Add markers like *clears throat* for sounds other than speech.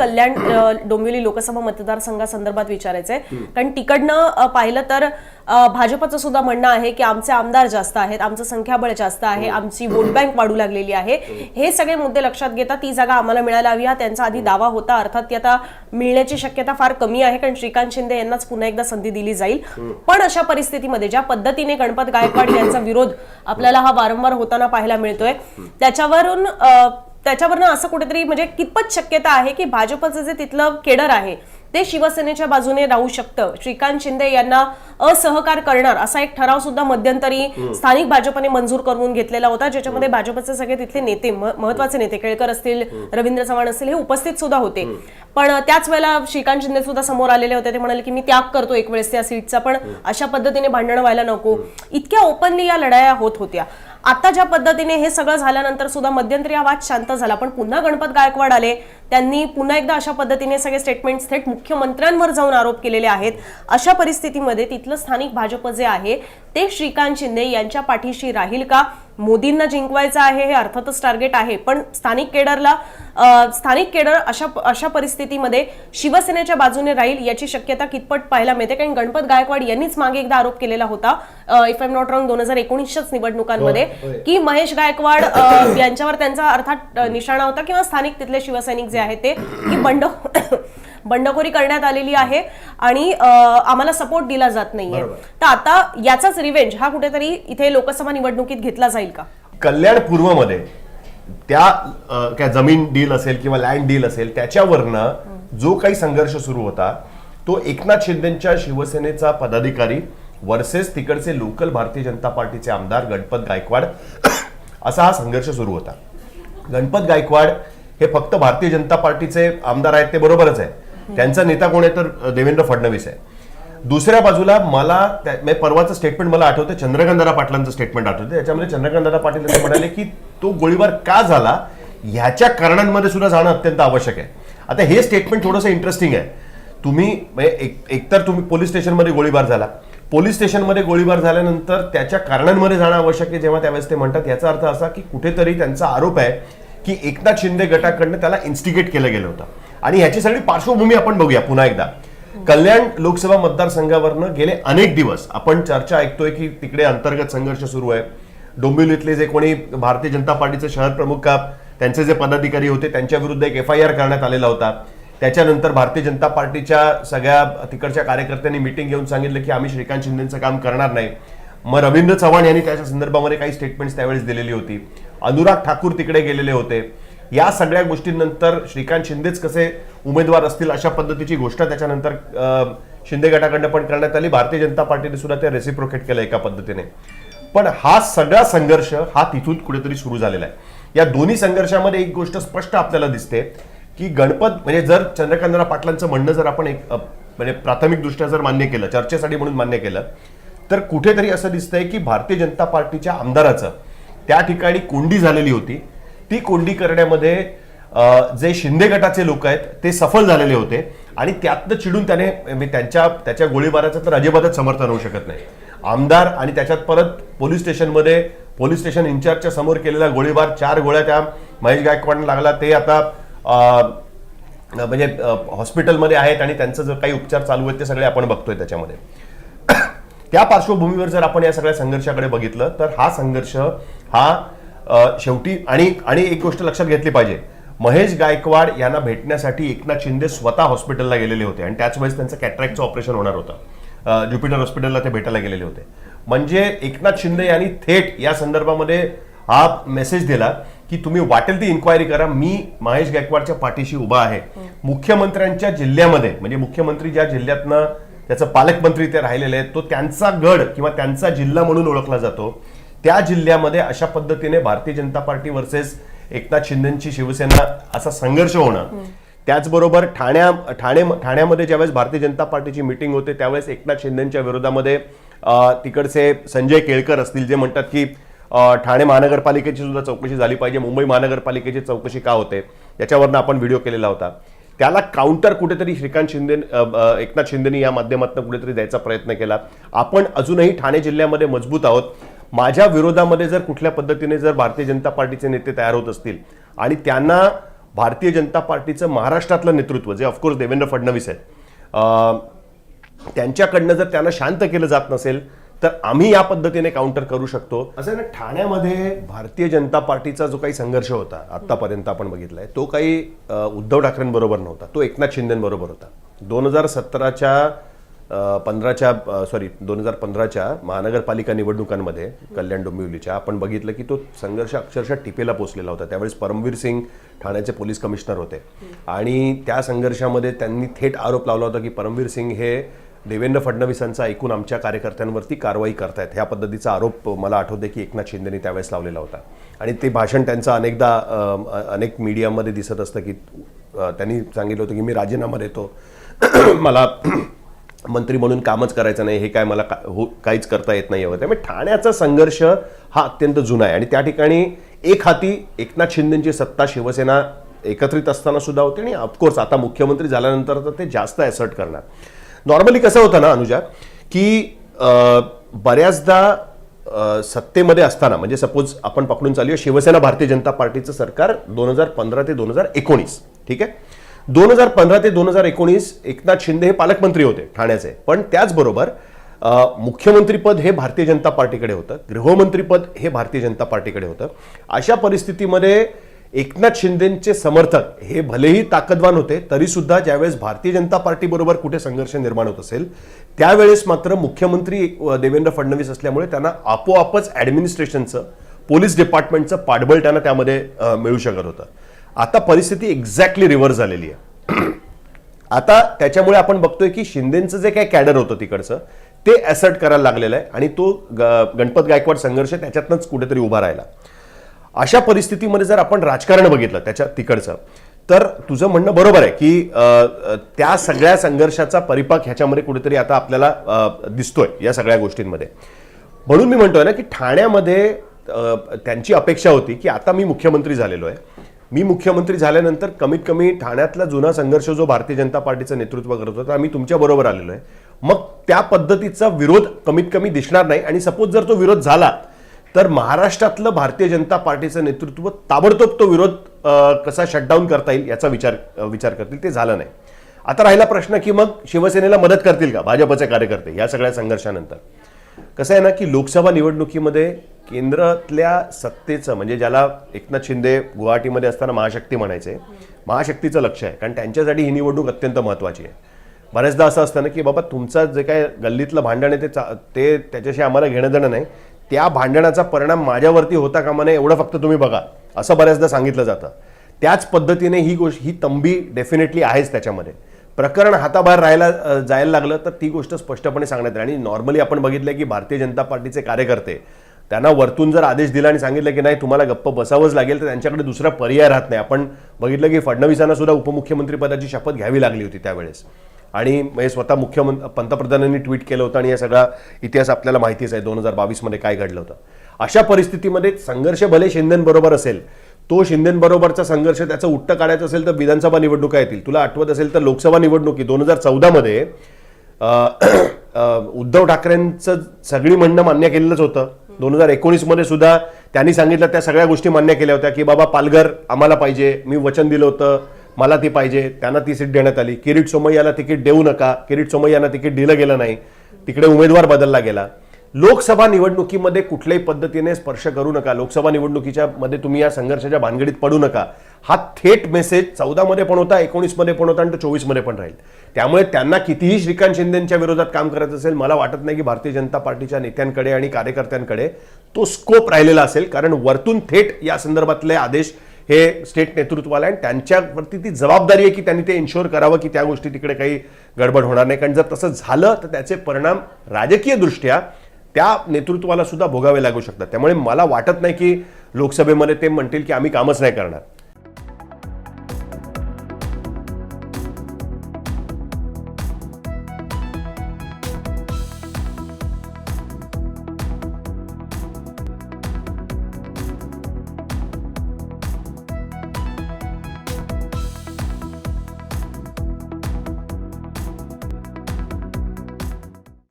कल्याण डोंबिवली लोकसभा मतदारसंघासंदर्भात विचारायचंय. कारण तिकडनं पाहिलं तर भाजपचं सुद्धा म्हणणं आहे की आमचे आमदार जास्त आहेत आमचं संख्याबळ जास्त आहे आमची वोट बँक वाढू लागलेली आहे. हे. सगळे मुद्दे लक्षात घेता ती जागा आम्हाला मिळायला हवी. हा त्यांचा आधी दावा होता. अर्थात ती आता मिळण्याची शक्यता फार कमी आहे कारण श्रीकांत शिंदे यांनाच पुन्हा एकदा संधी दिली जाईल. पण अशा परिस्थितीमध्ये ज्या पद्धतीने गणपत गायकवाड यांचा विरोध आपल्याला हा वारंवार होताना पाहायला मिळतोय त्याच्यावरून त्याच्यावरनं असं कुठेतरी म्हणजे कितपत शक्यता आहे की भाजपचं जे तिथलं केडर आहे ते शिवसेनेच्या बाजूने राहू शकतं? श्रीकांत शिंदे यांना असहकार करणार असा एक ठराव सुद्धा मध्यंतरी स्थानिक भाजपने मंजूर करून घेतलेला होता ज्याच्यामध्ये भाजपचे सगळे तिथले नेते महत्त्वाचे नेते केळकर असतील रवींद्र चव्हाण असतील हे उपस्थित सुद्धा होते. पण त्याच वेळेला श्रीकांत शिंदे सुद्धा समोर आलेले होते. ते म्हणाले की मी त्याग करतो एक वेळेस त्या सीटचा पण अशा पद्धतीने भांडणं व्हायला नको. इतक्या ओपनली या लढाया होत होत्या. आता ज्या पद्धतीने हे सगळं झाल्यानंतर सुद्धा मध्यंतरी हा वाद शांत झाला. पण पुन्हा गणपत गायकवाड आले. त्यांनी पुन्हा एकदा अशा पद्धतीने सगळे स्टेटमेंट थेट मुख्यमंत्र्यांवर जाऊन आरोप केलेले आहेत. अशा परिस्थितीमध्ये तिथलं स्थानिक भाजप जे आहे ते श्रीकांत शिंदे यांच्या पाठीशी राहील का? मोदींना जिंकवायचं आहे हे अर्थातच टार्गेट आहे. पण स्थानिक केडरला स्थानिक केडर अशा अशा परिस्थितीमध्ये शिवसेनेच्या बाजूने राहील याची शक्यता कितपत पाहायला मिळते? कारण गणपत गायकवाड यांनीच मागे एकदा आरोप केलेला होता इफ एम नॉट रॉंग दोन हजार एकोणीसच्याच निवडणुकांमध्ये की महेश गायकवाड यांच्यावर त्यांचा अर्थात निशाणा होता किंवा स्थानिक तिथले शिवसैनिक जे आहेत ते की बंड बंडखोरी करण्यात आलेली आहे आणि आम्हाला सपोर्ट दिला जात नाहीये. तर आता याचाच रिव्हेंज हा कुठेतरी इथे लोकसभा निवडणुकीत घेतला जाईल. का? कल्याण पूर्वमध्ये त्या अ, काय जमीन डील असेल किंवा लँड डील असेल त्याच्यावरनं जो काही संघर्ष सुरू होता तो एकनाथ शिंदेच्या शिवसेनेचा पदाधिकारी वर्सेस तिकडचे लोकल भारतीय जनता पार्टीचे आमदार गणपत गायकवाड *coughs* असा हा संघर्ष सुरू होता. गणपत गायकवाड हे फक्त भारतीय जनता पार्टीचे आमदार आहेत ते बरोबरच आहे. त्यांचा नेता कोण आहे तर देवेंद्र फडणवीस आहे. दुसऱ्या बाजूला मला म्हणजे परवाचं स्टेटमेंट मला आठवतं चंद्रकांतदादा पाटलांचं स्टेटमेंट आठवतं त्याच्यामध्ये चंद्रकांतदादा पाटील यांनी म्हणाले की तो गोळीबार का झाला? ह्याच्या कारणांमध्ये सुद्धा जाणं अत्यंत आवश्यक आहे. आता हे स्टेटमेंट थोडंसं इंटरेस्टिंग आहे. तुम्ही म्हणजे एक- एकतर तुम्ही पोलीस स्टेशनमध्ये गोळीबार झाला. पोलीस स्टेशनमध्ये गोळीबार झाल्यानंतर त्याच्या कारणांमध्ये जाणं आवश्यक आहे जेव्हा त्यावेळेस ते म्हणतात. याचा अर्थ असा की कुठेतरी त्यांचा आरोप आहे की एकनाथ शिंदे गटाकडनं त्याला इन्स्टिगेट केलं गेलं होतं. आणि ह्याची सगळी पार्श्वभूमी आपण बघूया पुन्हा एकदा. कल्याण लोकसभा मतदारसंघावरनं गेले अनेक दिवस आपण चर्चा ऐकतोय की तिकडे अंतर्गत संघर्ष सुरू आहे. डोंबिवलीतले जे कोणी भारतीय जनता पार्टीचे शहर प्रमुख का त्यांचे जे पदाधिकारी होते त्यांच्या विरुद्ध एक एफ आय आर करण्यात आलेला होता. त्याच्यानंतर भारतीय जनता पार्टीच्या सगळ्या तिकडच्या कार्यकर्त्यांनी मिटिंग घेऊन सांगितलं की आम्ही श्रीकांत शिंदेचं काम करणार नाही. मग रवींद्र चव्हाण यांनी त्याच्या संदर्भामध्ये काही स्टेटमेंट्स त्यावेळेस दिलेली होती. अनुराग ठाकूर तिकडे गेलेले होते. या सगळ्या गोष्टींनंतर श्रीकांत शिंदेच कसे उमेदवार असतील अशा पद्धतीची गोष्ट त्याच्यानंतर शिंदे गटाकडनं पण करण्यात आली. भारतीय जनता पार्टीने सुद्धा ते रेसिप्रोकेट केलं एका पद्धतीने. पण हा सगळा संघर्ष हा तिथून कुठेतरी सुरू झालेला आहे. या दोन्ही संघर्षामध्ये एक गोष्ट स्पष्ट आपल्याला दिसते की गणपत म्हणजे जर चंद्रकांतराव पाटलांचं म्हणणं जर आपण एक म्हणजे प्राथमिकदृष्ट्या जर मान्य केलं चर्चेसाठी म्हणून मान्य केलं तर कुठेतरी असं दिसतंय की भारतीय जनता पार्टीच्या आमदाराचं त्या ठिकाणी कोंडी झालेली होती. ती कोंडी करण्यामध्ये जे शिंदे गटाचे लोक आहेत ते सफल झालेले होते. आणि त्यातनं चिडून त्याने त्यांच्या त्याच्या गोळीबाराचं तर अजिबातच समर्थन होऊ शकत नाही. आमदार आणि त्याच्यात परत पोलीस स्टेशनमध्ये पोलीस स्टेशन इन्चार्जच्या समोर केलेला गोळीबार चार गोळ्या त्या महेश गायकवाडला लागला. ते आता म्हणजे हॉस्पिटलमध्ये आहेत आणि त्यांचं जर काही उपचार चालू आहेत ते सगळे आपण बघतोय त्याच्यामध्ये. *coughs* त्या पार्श्वभूमीवर जर आपण या सगळ्या संघर्षाकडे बघितलं तर हा संघर्ष हा शेवटी आणि आणि एक गोष्ट लक्षात घेतली पाहिजे. महेश गायकवाड यांना भेटण्यासाठी एकनाथ शिंदे स्वतः हॉस्पिटलला गेलेले होते आणि त्याच वेळेस त्यांचं कॅटरॅक्टचं ऑपरेशन होणार होतं. ज्युपिटर हॉस्पिटलला ते भेटायला गेलेले होते. म्हणजे एकनाथ शिंदे यांनी थेट या संदर्भामध्ये हा मेसेज दिला की तुम्ही वाटेल ती इन्क्वायरी करा. मी महेश गायकवाडच्या पाठीशी उभा आहे. मुख्यमंत्र्यांच्या जिल्ह्यामध्ये म्हणजे मुख्यमंत्री ज्या जिल्ह्यातनं त्याचं पालकमंत्री ते राहिलेले आहेत तो त्यांचा गड किंवा त्यांचा जिल्हा म्हणून ओळखला जातो. त्या जिल्ह्यामध्ये अशा पद्धतीने भारतीय जनता पार्टी वर्सेस एकनाथ शिंदेची शिवसेना असा संघर्ष होणं त्याचबरोबर ठाण्या ठाणे ठाण्यामध्ये ज्यावेळेस भारतीय जनता पार्टीची मिटिंग होते त्यावेळेस एकनाथ शिंदेच्या विरोधामध्ये तिकडचे संजय केळकर असतील जे म्हणतात की ठाणे महानगरपालिकेची सुद्धा चौकशी झाली पाहिजे मुंबई महानगरपालिकेची चौकशी का होते याच्यावरनं आपण व्हिडिओ केलेला होता. त्याला काउंटर कुठेतरी श्रीकांत शिंदे एकनाथ शिंदेनी या माध्यमातून कुठेतरी द्यायचा प्रयत्न केला. आपण अजूनही ठाणे जिल्ह्यामध्ये मजबूत आहोत. माझ्या विरोधामध्ये जर कुठल्या पद्धतीने जर भारतीय जनता पार्टीचे नेते तयार होत असतील आणि त्यांना भारतीय जनता पार्टीचं महाराष्ट्रातलं नेतृत्व जे ऑफकोर्स देवेंद्र फडणवीस आहेत त्यांच्याकडनं जर त्यांना शांत केलं जात नसेल तर आम्ही या पद्धतीने काउंटर करू शकतो. असं आहे ना ठाण्यामध्ये भारतीय जनता पार्टीचा जो काही संघर्ष होता आत्तापर्यंत आपण बघितलाय तो काही उद्धव ठाकरेंबरोबर नव्हता तो एकनाथ शिंदेबरोबर होता. दोन हजार सतराच्या पंधराच्या सॉरी दोन हजार पंधराच्या महानगरपालिका निवडणुकांमध्ये कल्याण डोंबिवलीच्या आपण बघितलं की तो संघर्ष अक्षरशः टिपेला पोचलेला होता. त्यावेळेस परमवीर सिंग ठाण्याचे पोलीस कमिशनर होते. आणि त्या संघर्षामध्ये त्यांनी थेट आरोप लावला होता की परमवीर सिंग हे देवेंद्र फडणवीसांचा ऐकून आमच्या कार्यकर्त्यांवरती कारवाई करतायत. ह्या पद्धतीचा आरोप मला आठवते की एकनाथ शिंदेनी त्यावेळेस लावलेला होता. आणि ते भाषण त्यांचं अनेकदा अनेक मीडियामध्ये दिसत असतं की त्यांनी सांगितलं होतं की मी राजीनामा देतो. *clears throat* मला मंत्री म्हणून कामच करायचं नाही हे काय मला का, हो काहीच करता येत नाही त्यामुळे म्हणजे ठाण्याचा संघर्ष हा अत्यंत जुना आहे. आणि त्या ठिकाणी एक हाती एकनाथ शिंदेची सत्ता शिवसेना एकत्रित असताना सुद्धा होती आणि ऑफकोर्स आता मुख्यमंत्री झाल्यानंतर तर ते जास्त ॲसर्ट करणार. नॉर्मली कसं होतं ना अनुजा की बऱ्याचदा सत्तेमध्ये असताना म्हणजे सपोज आपण पकडून चालूया शिवसेना भारतीय जनता पार्टीचं सरकार दोन हजार पंधरा ते दोन हजार एकोणीस ठीक आहे? दोन हजार पंधरा ते दोन हजार एकोणीस एकनाथ शिंदे हे पालकमंत्री होते ठाण्याचे. पण त्याचबरोबर मुख्यमंत्रीपद हे भारतीय जनता पार्टीकडे होतं गृहमंत्रीपद हे भारतीय जनता पार्टीकडे होतं. अशा परिस्थितीमध्ये एकनाथ शिंदेचे समर्थक हे भलेही ताकदवान होते तरीसुद्धा ज्यावेळेस भारतीय जनता पार्टी बरोबर कुठे संघर्ष निर्माण होत असेल त्यावेळेस मात्र मुख्यमंत्री देवेंद्र फडणवीस असल्यामुळे त्यांना आपोआपच ॲडमिनिस्ट्रेशनचं पोलीस डिपार्टमेंटचं पाठबळ त्यांना त्यामध्ये मिळू शकत होतं. आता परिस्थिती एक्झॅक्टली रिव्हर्स झालेली आहे. *clears throat* आता त्याच्यामुळे आपण बघतोय की शिंदेचं जे काही कॅडर होतं तिकडचं ते ॲसर्ट करायला लागलेलं आहे आणि तो गणपत गायकवाड संघर्ष त्याच्यातनंच कुठेतरी उभा राहिला. अशा परिस्थितीमध्ये जर आपण राजकारण बघितलं त्याच्या तिकडचं तर तुझं म्हणणं बरोबर आहे की त्या सगळ्या संघर्षाचा परिपाक ह्याच्यामध्ये कुठेतरी आता आपल्याला दिसतोय या सगळ्या गोष्टींमध्ये. म्हणून मी म्हणतोय ना की ठाण्यामध्ये त्यांची अपेक्षा होती की आता मी मुख्यमंत्री झालेलो आहे. मी मुख्यमंत्री झाल्यानंतर कमीत कमी ठाण्यातला जुना संघर्ष जो भारतीय जनता पार्टीचं नेतृत्व करत होता आम्ही तुमच्या बरोबर आलेलो आहे. मग त्या पद्धतीचा विरोध कमीत कमी दिसणार नाही आणि सपोज जर तो विरोध झाला तर महाराष्ट्रातलं भारतीय जनता पार्टीचं नेतृत्व ताबडतोब तो विरोध कसा शटडाऊन करता येईल याचा विचार विचार करतील ते झालं नाही. आता राहिला प्रश्न की मग शिवसेनेला मदत करतील का भाजपचे कार्यकर्ते या सगळ्या संघर्षानंतर? कसं आहे ना की लोकसभा निवडणुकीमध्ये केंद्रातल्या सत्तेचं म्हणजे ज्याला एकनाथ शिंदे गुवाहाटीमध्ये असताना महाशक्ती म्हणायचे महाशक्तीचं लक्ष आहे. कारण त्यांच्यासाठी ही निवडणूक अत्यंत महत्त्वाची आहे. बऱ्याचदा असं असतं ना की बाबा तुमचं जे काय गल्लीतलं भांडण आहे ते चा- ते त्याच्याशी आम्हाला घेणं देणं नाही. त्या भांडणाचा परिणाम माझ्यावरती होता कामा नये एवढं फक्त तुम्ही बघा. असं बऱ्याचदा सांगितलं जातं. त्याच पद्धतीने ही गोष्ट ही तंबी डेफिनेटली आहेच त्याच्यामध्ये. प्रकरण हाताबाहेर राहायला जायला लागलं तर ती गोष्ट स्पष्टपणे सांगण्यात येईल. आणि नॉर्मली आपण बघितलं की भारतीय जनता पार्टीचे कार्यकर्ते त्यांना वरतून जर आदेश दिला आणि सांगितलं की नाही तुम्हाला गप्प बसावंच लागेल तर त्यांच्याकडे दुसरा पर्याय राहत नाही. आपण बघितलं की फडणवीसांना सुद्धा उपमुख्यमंत्रीपदाची शपथ घ्यावी लागली होती त्यावेळेस. आणि म्हणजे स्वतः मुख्यमंत्री पंतप्रधानांनी ट्विट केलं होतं आणि या सगळा इतिहास आपल्याला माहितीच आहे दोन हजार बावीसमध्ये काय घडलं होतं. अशा परिस्थितीमध्ये संघर्ष भले शिंदेंबरोबर असेल तो शिंदेबरोबरचा संघर्ष त्याचं उट्ट काढायचं असेल तर विधानसभा निवडणुका येतील. तुला आठवत असेल तर लोकसभा निवडणुकी दोन हजार चौदामध्ये उद्धव ठाकरेंचं सगळी म्हणणं मान्य केलेलंच होतं. दोन हजार एकोणीसमध्ये सुद्धा त्यांनी सांगितलं त्या सगळ्या गोष्टी मान्य केल्या होत्या की बाबा पालघर आम्हाला पाहिजे मी वचन दिलं होतं मला ती पाहिजे त्यांना ती सीट देण्यात आली. किरीट सोमय्याला तिकीट देऊ नका किरीट सोमय्यांना तिकीट दिलं गेलं नाही तिकडे उमेदवार बदलला गेला. लोकसभा निवडणुकीमध्ये कुठल्याही पद्धतीने स्पर्श करू नका लोकसभा निवडणुकीच्या मध्ये तुम्ही या संघर्षाच्या भानगडीत पडू नका. हा थेट मेसेज चौदामध्ये पण होता एकोणीसमध्ये पण होता आणि तो चोवीसमध्ये पण राहील. त्यामुळे त्यांना कितीही श्रीकांत शिंदेच्या विरोधात काम करायचं असेल मला वाटत नाही की भारतीय जनता पार्टीच्या नेत्यांकडे आणि कार्यकर्त्यांकडे तो स्कोप राहिलेला असेल. कारण वरतून थेट या संदर्भातले आदेश हे स्टेट नेतृत्वाला आहे आणि त्यांच्यावरती ती जबाबदारी आहे की त्यांनी ते इन्शुअर करावं की त्या गोष्टी तिकडे काही गडबड होणार नाही. कारण जर तसं झालं तर त्याचे परिणाम राजकीयदृष्ट्या त्या नेतृत्वाला सुद्धा भोगावे लागू शकतात. त्यामुळे मला वाटत नाही की लोकसभेमध्ये ते म्हणतील की आम्ही कामच नाही करणार.